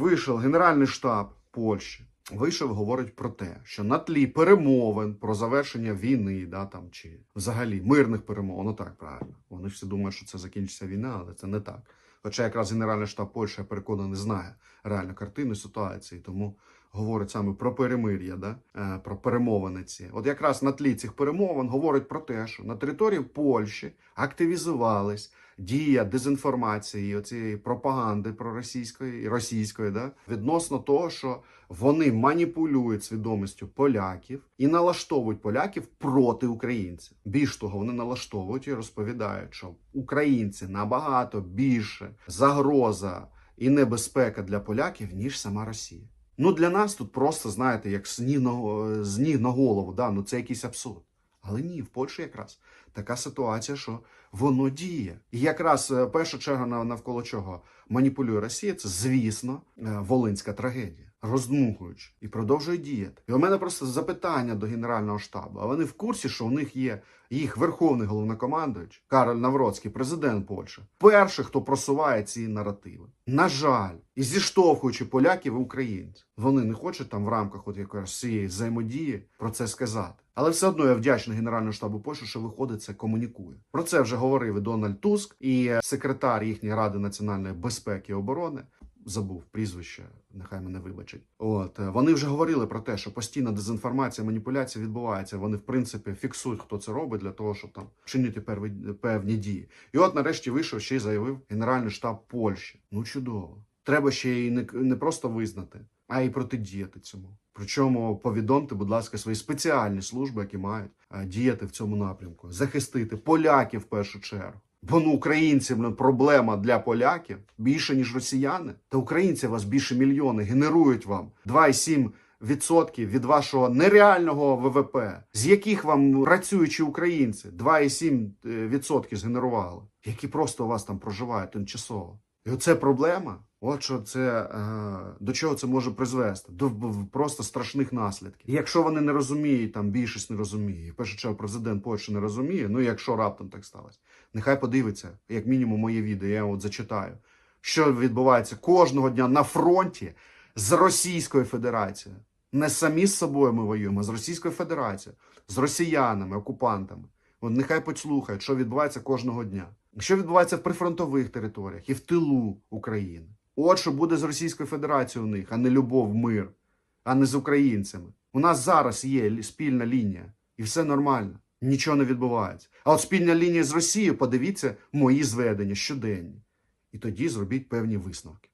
Вийшов Генеральний штаб Польщі. Вийшов, говорить про те, що на тлі перемовин про завершення війни, да там чи взагалі мирних перемовин, ну так правильно. Вони всі думають, що це закінчиться війна, але це не так. Хоча якраз Генеральний штаб Польщі, я переконаний, знає реальну картину ситуації, тому говорить саме про перемир'я, да? е, про перемовини ці. От якраз на тлі цих перемовин говорить про те, що на території Польщі активізувались дія дезінформації, оцієї пропаганди проросійської і російської, да? відносно того, що вони маніпулюють свідомістю поляків і налаштовують поляків проти українців. Більш того, вони налаштовують і розповідають, що українці набагато більше загроза і небезпека для поляків, ніж сама Росія. Ну для нас тут просто знаєте, як сні на, з на голову. Да? Ну це якийсь абсурд. Але ні, в Польщі якраз така ситуація, що воно діє. І якраз е, перша черга нав- навколо чого маніпулює Росія, це звісно е, волинська трагедія. Роздмухуючи і продовжує діяти. І у мене просто запитання до Генерального штабу. А вони в курсі, що у них є їх верховний головнокомандуючий Кароль Навроцький, президент Польщі, перший, хто просуває ці наративи. На жаль, і зіштовхуючи поляків і українців, вони не хочуть там в рамках от якоїсь цієї взаємодії про це сказати. Але все одно я вдячний Генеральному штабу Польщі, що виходить це комунікує. Про це вже говорив і Дональд Туск, і секретар їхньої ради національної безпеки і оборони. Забув прізвище, нехай мене вибачать. От е, вони вже говорили про те, що постійна дезінформація, маніпуляція відбувається. Вони, в принципі, фіксують, хто це робить для того, щоб там чинити певні дії. І от нарешті вийшов ще й заявив Генеральний штаб Польщі. Ну чудово. Треба ще й не, не просто визнати, а й протидіяти цьому. Причому повідомте, будь ласка, свої спеціальні служби, які мають е, діяти в цьому напрямку, захистити поляків в першу чергу. Бо ну українці ну, проблема для поляків більше ніж росіяни. Та українці вас більше мільйони генерують вам 2,7 відсотків від вашого нереального ВВП, з яких вам працюючі українці 2,7 е, відсотків згенерували, які просто у вас там проживають тимчасово. І оце проблема. От що це е, до чого це може призвести? До просто страшних наслідків. Якщо вони не розуміють, там більшість не розуміє. В першу чергу президент Польщі не розуміє. Ну якщо раптом так сталося, нехай подивиться, як мінімум, моє відео. Я от зачитаю, що відбувається кожного дня на фронті з Російською Федерацією. Не самі з собою ми воюємо, а з Російською Федерацією, з росіянами, окупантами. От нехай послухають, що відбувається кожного дня. Що відбувається в прифронтових територіях і в тилу України. От що буде з Російською Федерацією у них, а не любов, мир, а не з українцями. У нас зараз є спільна лінія, і все нормально. Нічого не відбувається. А от спільна лінія з Росією, подивіться мої зведення щоденні. І тоді зробіть певні висновки.